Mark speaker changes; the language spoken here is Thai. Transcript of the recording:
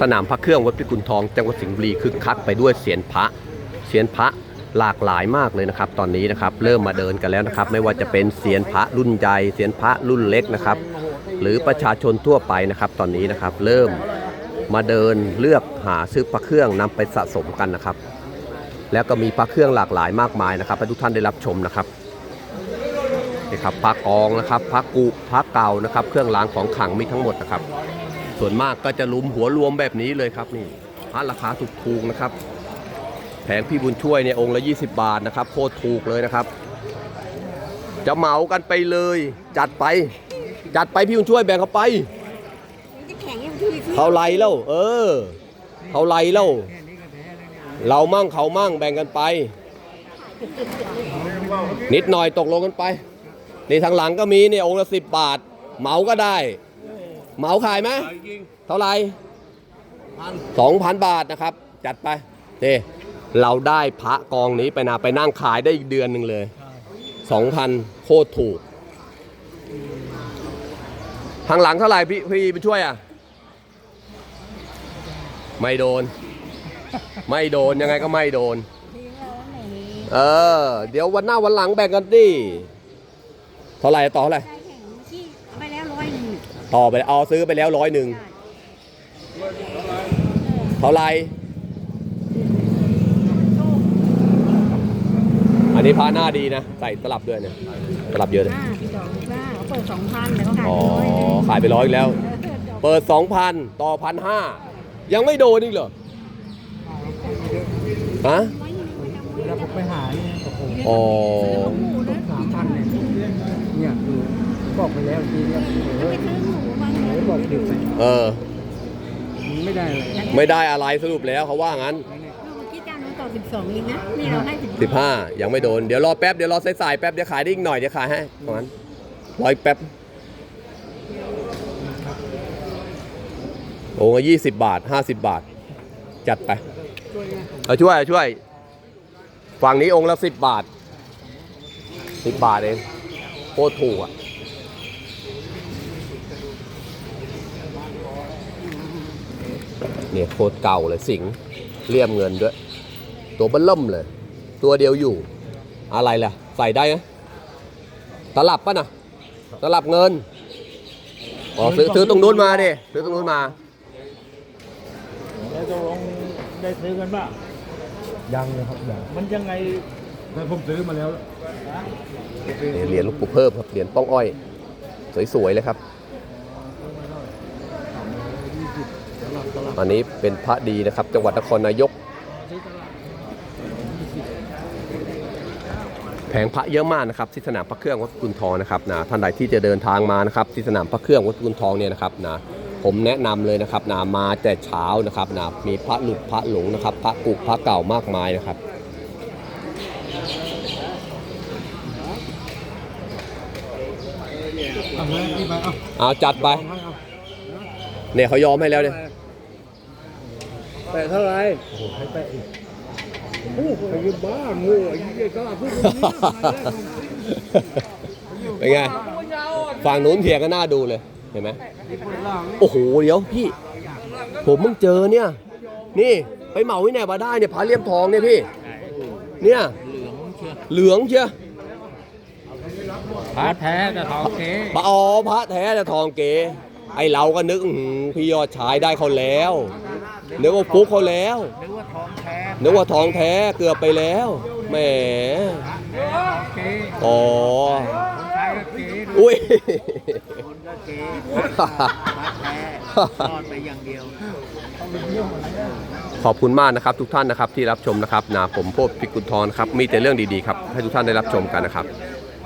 Speaker 1: สนามพระเครื่องวัดพิกุลทอง จังหวัดสิงห์บุรีคึกคักไปด้วยเสียนพระเสียนพระหลากหลายมากเลยนะครับ ตอนนี้นะครับเริ่มมาเดินกันแล้วนะครับ ไม่ว่าจะเป็นเสียนพระรุ่นใหญ่เสียนพระรุ่นเล็กนะครับ หรือประชาชนทั่วไปนะครับ ตอนนี้นะครับเริ่มมาเดินเลือกหาซื้อพระเครื่องนำไปสะสมกันนะครับ แล้วก็มีพระเครื่องหลากหลายมากมายนะครับให้ทุกท่านได้รับชมนะครับนี่ครับพระกองนะครับพระกุพระเก่านะครับ เครื่องรางของขลังมีทั้งหมดนะครับ ส่วนมากก็จะลุมหัวรวมแบบนี้เลยครับนี่พระราคาถูกถูกๆนะครับ แผงพี่บุญช่วยเนี่ยองค์ละ 20 บาทนะครับโคตรถูกเลยนะครับ จะเหมากันไปเลย จัดไป จัดไปพี่บุญช่วยแบ่งเขาไป
Speaker 2: จะแข็งยังทีสิ
Speaker 1: เท่าไรเล่าเออเท่าไรเล่าเรามั่งเขามั่งแบ่งกันไป นิดหน่อยตกลงกันไปนี่ทางหลังก็มีเนี่ยองค์ละสิบบาท เหมาก็ได้ เหมาขายไหมเท่าไหร่สองพันบาทนะครับ จัดไปเดเราได้พระกองนี้ไปนะไปนั่งขายได้อีกเดือนหนึ่งเลยสองพันโคตรถูก ทางหลังเท่าไหร่พี่พี่ไปช่วยอะ ไม่โดน ไม่โดนยังไงก็ไม่โดน
Speaker 2: เราไหน
Speaker 1: เออ เดี๋ยววันหน้าวันหลังแบ่งกันดิ เท่าไหร่ต่อเท่าไหร่ ต่อไปเอาซื้อไปแล้วร้อยหนึ่งเท่าไหร่อันนี้พาหน้าดีนะ ใส่ตลับด้วยเนี่ยตลับเยอะเลย
Speaker 2: ห้าพี่ดอกห้าเขาเปิดสองพันแล้วเขาขาย
Speaker 1: อ๋อ
Speaker 2: ร้อยหนึ่ง
Speaker 1: ขายไปร้อยอีกแล้ว
Speaker 2: เออดอก
Speaker 1: เปิดสองพันต่อพันห้ายังไม่โดนอีกเหรอฮะ
Speaker 2: ร้อยหนึ่งไปทำไว้
Speaker 3: แล้วผมไปหาเนี่ยโอ้โห
Speaker 1: อ๋อ
Speaker 2: ซื้อของหมูนะ
Speaker 3: สามพันเนี่ยเนี่ยคือ บอกไปแล้วทีเนี่ย
Speaker 2: จะไปซื้อหมูบ้าง
Speaker 3: เอ
Speaker 2: นะ
Speaker 3: อบอกผิดไป
Speaker 1: เออ
Speaker 3: มันไม่ได้เลย
Speaker 1: ไม่ได้อะไรสรุปแล้วเขาว่างั้น
Speaker 2: เมื่อกี้จ้างน้องต่อสิบสองเองนะนี่เราให้สิบ
Speaker 1: สิบห้ายังไม่โดน เดี๋ยวรอแป๊บ เดี๋ยวรอสายๆแป๊บ เดี๋ยวขายได้อีกหน่อย เดี๋ยวขายให้ประมาณร้อยแป๊บ โอ้ยี่สิบบาทห้าสิบบาท จัดไป เอาช่วยเอาช่วย ฝั่งนี้องค์ละสิบบาทสิบบาทเอง โคตรถูกอะ เนี่ยโคตรเก่าเลยสิงห์เลี่ยมเงินด้วย ตัวเบิ้ลล่มเลย ตัวเดียวอยู่ อะไรล่ะ ใส่ได้ไหมตลับป่ะนะตลับเงินอ๋อซื้อซื้อตรงนู้นมาดิซื้อตรงนู้นมา
Speaker 4: แล้วตกลงได้ซื้อกันป่ะ
Speaker 3: ยังเลยครับยัง
Speaker 4: มันยังไง
Speaker 3: แต่ผมซื้อมาแล้ว
Speaker 1: เหรียญหลูกปู่เพิ่มครับเหรียญป้องอ้อย สวยๆเลยครับ อันนี้เป็นพระดีนะครับ จังหวัดนครนายก แผงพระเยอะมากนะครับที่สนามพระเครื่องวัดกุลทองนะครับนะท่านใดที่จะเดินทางมานะครับที่สนามพระเครื่องวัดกุลทองเนี่ยนะครับนะผมแนะนำเลยนะครับนะมาแต่เช้านะครับนะมีพระหลุดพระหลงนะครับ พระกุกพระเก่ามากมายนะครับ
Speaker 3: เอาเลยพี่ไปเอา
Speaker 1: เอาจัดไป
Speaker 3: เนี่
Speaker 1: ยเขายอมให้แล้วเนี่ย
Speaker 4: แต่เท่าไหร
Speaker 3: โอ้โหให้ไปอีก
Speaker 4: โอ้โหไอ้บ้าโง่ไอ้ยี่ก็พูดอย่างนี้
Speaker 1: เป็นไงฝั่งนู้นเถียงกันหน้าดูเลย เห็นไหม
Speaker 3: ที่คนล่าง
Speaker 1: โอ้โห เดี๋ยวพี่ ผมเพิ่งเจอเนี่ย นี่ไปเหมาที่ไหนมาได้เนี่ยพระเลี่ยมทองเนี่ยพี่ เนี่ย เหลืองเชียว
Speaker 3: พระแท้แต่ทองเก๋
Speaker 1: พระอ๋อพระแท้แต่ทองเก๋ ไอเราก็นึกอื้อหือพี่ยอดชายได้เขาแล้วนึกว่าฟุกเขาแล้ว
Speaker 3: นึกว่าทองแท้
Speaker 1: นึกว่าทองแท้เกือบไปแล้วแหม
Speaker 3: องเก๋
Speaker 1: อ๋อ
Speaker 3: คนชายก็เก๋ดู
Speaker 1: อุ้ย
Speaker 3: คนก็เก๋พระแท้รอดไปอย่างเดียว
Speaker 1: ขอบคุณมากนะครับ ทุกท่านนะครับที่รับชมนะครับนะผมโพบพิกุลทองนครับมีแต่เรื่องดีๆครับให้ทุกท่านได้รับชมกันนะครับ